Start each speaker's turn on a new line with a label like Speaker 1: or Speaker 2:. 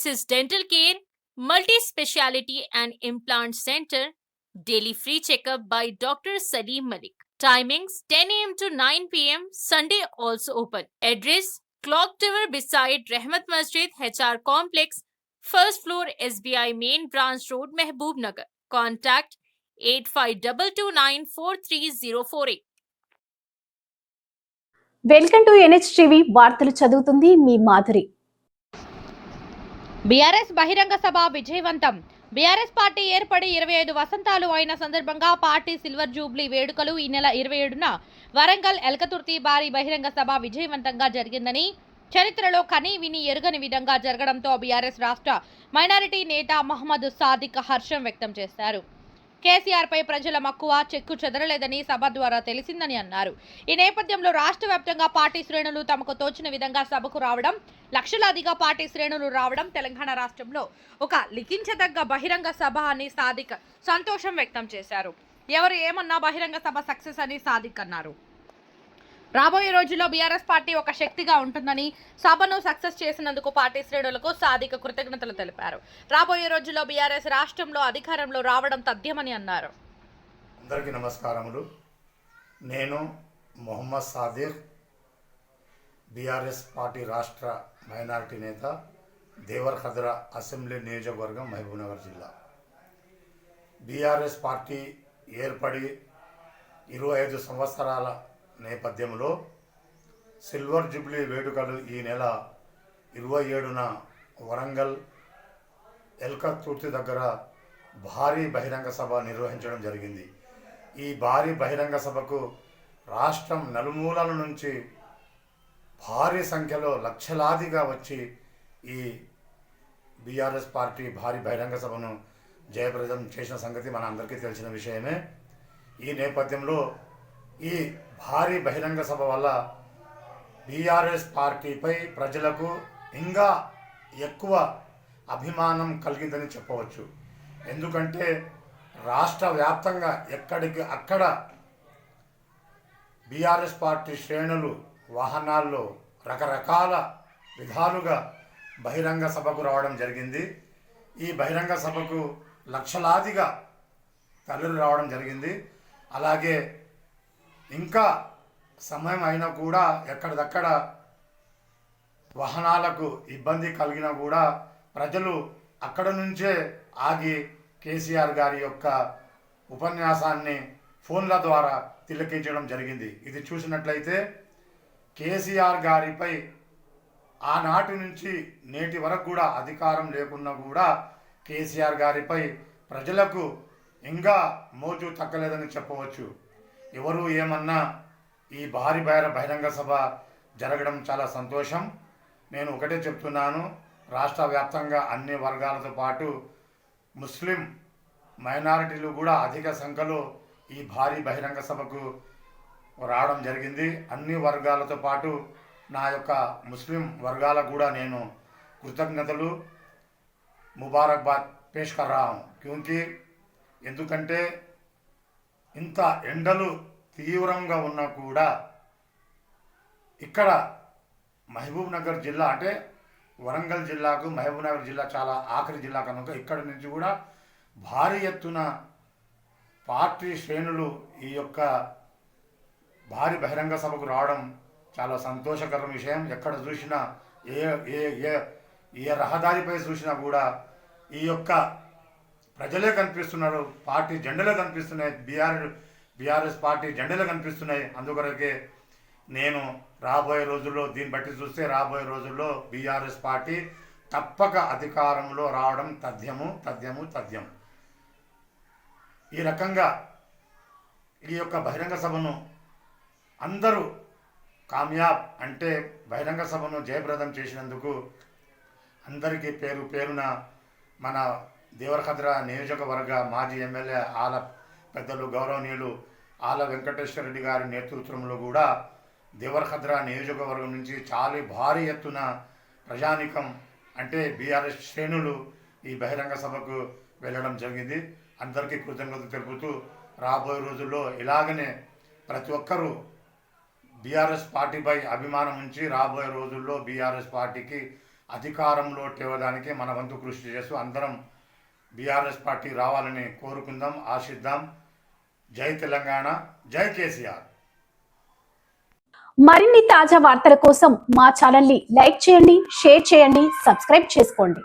Speaker 1: Axis Dental Care, Multi Speciality and Implant Center, daily free checkup by Dr. Salim Malik. Timings 10 am to 9 pm, Sunday also open. Address Clock Tower beside Rahmat Masjid, HR Complex, first floor SBI Main Branch Road, Mehboob Nagar. Contact 85229
Speaker 2: welcome to NH TV వార్తలు చదువుతుంది మీ Madhuri
Speaker 3: BRS బహిరంగ సభ విజయవంతం. BRS party ఏర్పడి ఇరవై ఐదు వసంతాలు అయిన సందర్భంగా party silver Jubilee వేడుకలు ఈ నెల ఇరవై ఏడున వరంగల్ ఎల్కతుర్తి భారీ బహిరంగ సభ విజయవంతంగా జరిగిందని చరిత్రలో కనీ విని ఎరుగని విధంగా జరగడంతో బీఆర్ఎస్ రాష్ట్ర మైనారిటీ నేత మహమ్మద్ సాదిక్ హర్షం వ్యక్తం చేశారు. కేసీఆర్ పై ప్రజల మక్కువ చెక్కు చెదరలేదని సభ ద్వారా తెలిసిందని అన్నారు. ఈ నేపథ్యంలో రాష్ట్ర వ్యాప్తంగా పార్టీ శ్రేణులు తమకు తోచిన విధంగా సభకు రావడం లక్షలాదిగా పార్టీ శ్రేణులు రావడం తెలంగాణ రాష్ట్రంలో ఒక లిఖించదగ్గ బహిరంగ సభ అని సాదిక్ సంతోషం వ్యక్తం చేశారు. ఎవరు ఏమన్నా బహిరంగ సభ సక్సెస్ అని సాదిక్ అన్నారు. రాబోయే రోజుల్లో బీఆర్ఎస్ పార్టీ ఒక శక్తిగా ఉంటుందని సభను సక్సెస్ చేసినందుకు పార్టీ శ్రేణులకు సాధిక కృతజ్ఞతలు తెలిపారు. రాబోయే రోజుల్లో బీఆర్ఎస్ రాష్ట్రంలో అధికారంలో రావడం తథ్యమని అన్నారు.
Speaker 4: అందరికీ నమస్కారములు. నేను మొహమ్మద్ సాదిర్ బీఆర్ఎస్ పార్టీ రాష్ట్ర మైనారిటీ నేత దేవర్ ఖద్రా అసెంబ్లీ నియోజకవర్గం మహబూబ్నగర్ జిల్లా. బీఆర్ఎస్ పార్టీ ఏర్పడి ఇరవై ఐదు సంవత్సరాల నేపథ్యంలో సిల్వర్ జూబ్లీ వేడుకలు ఈ నెల ఇరవై ఏడున వరంగల్ ఎల్కతుర్తి దగ్గర భారీ బహిరంగ సభ నిర్వహించడం జరిగింది. ఈ భారీ బహిరంగ సభకు రాష్ట్రం నలుమూలల నుంచి భారీ సంఖ్యలో లక్షలాదిగా వచ్చి ఈ బీఆర్ఎస్ పార్టీ భారీ బహిరంగ సభను జయప్రదం చేసిన సంగతి మన అందరికీ తెలిసిన విషయమే. ఈ నేపథ్యంలో ఈ భారీ బహిరంగ సభ వల్ల బీఆర్ఎస్ పార్టీపై ప్రజలకు ఇంకా ఎక్కువ అభిమానం కలిగిందని చెప్పవచ్చు. ఎందుకంటే రాష్ట్ర వ్యాప్తంగా ఎక్కడికి అక్కడ బీఆర్ఎస్ పార్టీ శ్రేణులు వాహనాల్లో రకరకాల విధాలుగా బహిరంగ సభకు రావడం జరిగింది. ఈ బహిరంగ సభకు లక్షలాదిగా తల్లులు రావడం జరిగింది. అలాగే ఇంకా సమయం అయినా కూడా ఎక్కడిదక్కడ వాహనాలకు ఇబ్బంది కలిగినా కూడా ప్రజలు అక్కడ నుంచే ఆగి కేసీఆర్ గారి యొక్క ఉపన్యాసాన్ని ఫోన్ల ద్వారా తిలకించడం జరిగింది. ఇది చూసినట్లయితే కేసీఆర్ గారిపై ఆనాటి నుంచి నేటి వరకు కూడా అధికారం లేకున్నా కూడా కేసీఆర్ గారిపై ప్రజలకు ఇంకా మోజు తగ్గలేదని చెప్పవచ్చు. ఎవరు ఏమన్నా ఈ భారీ బహిర బహిరంగ సభ జరగడం చాలా సంతోషం. నేను ఒకటే చెప్తున్నాను రాష్ట్ర వ్యాప్తంగా అన్ని వర్గాలతో పాటు ముస్లిం మైనారిటీలు కూడా అధిక సంఖ్యలో ఈ భారీ బహిరంగ సభకు రావడం జరిగింది. అన్ని వర్గాలతో పాటు నా యొక్క ముస్లిం వర్గాలకు కూడా నేను కృతజ్ఞతలు. ముబారక్బాద్ పేష్కర్ రావు క్యూంకి ఎందుకంటే ఇంత ఎండలు తీవ్రంగా ఉన్నా కూడా ఇక్కడ మహబూబ్ నగర్ జిల్లా అంటే వరంగల్ జిల్లాకు మహబూబ్ నగర్ జిల్లా చాలా ఆఖరి జిల్లా కనుక ఇక్కడ నుంచి కూడా భారీ ఎత్తున పార్టీ శ్రేణులు ఈ యొక్క భారీ బహిరంగ సభకు రావడం చాలా సంతోషకర విషయం. ఎక్కడ చూసినా ఏ ఏ ఏ ఏ రహదారిపై చూసినా కూడా ఈ యొక్క ప్రజలే కనిపిస్తున్నారు పార్టీ జెండలే కనిపిస్తున్నాయి బీఆర్ బీఆర్ఎస్ పార్టీ జెండలే కనిపిస్తున్నాయి. అందుకొరకే నేను రాబోయే రోజుల్లో దీన్ని బట్టి చూస్తే రాబోయే రోజుల్లో బీఆర్ఎస్ పార్టీ తప్పక అధికారంలో రావడం తథ్యము తథ్యము తథ్యం. ఈ రకంగా ఈ యొక్క బహిరంగ సభను అందరూ కామ్యాబ్ అంటే బహిరంగ సభను జయప్రదం చేసినందుకు అందరికీ పేరు పేరున మన దేవరకద్ర నియోజకవర్గ మాజీ ఎమ్మెల్యే ఆల పెద్దలు గౌరవనీయులు ఆల వెంకటేశ్వర రెడ్డి గారి నేతృత్వంలో కూడా దేవరకద్ర నియోజకవర్గం నుంచి చాలా భారీ ఎత్తున ప్రజానికం అంటే బీఆర్ఎస్ శ్రేణులు ఈ బహిరంగ సభకు వెళ్ళడం జరిగింది. అందరికీ కృతజ్ఞతలు తెలుపుతూ రాబోయే రోజుల్లో ఇలాగనే ప్రతి ఒక్కరూ బీఆర్ఎస్ పార్టీపై అభిమానం ఉంచి రాబోయే రోజుల్లో బీఆర్ఎస్ పార్టీకి అధికారంలో తేవడానికి మన వంతు కృషి చేస్తూ అందరం బీఆర్ఎస్ పార్టీ రావాలని కోరుకుందాం ఆశిద్దాం. జై తెలంగాణ జై కేసీఆర్.
Speaker 2: మరిన్ని తాజా వార్తల కోసం మా ఛానల్ని లైక్ చేయండి షేర్ చేయండి సబ్స్క్రైబ్ చేసుకోండి.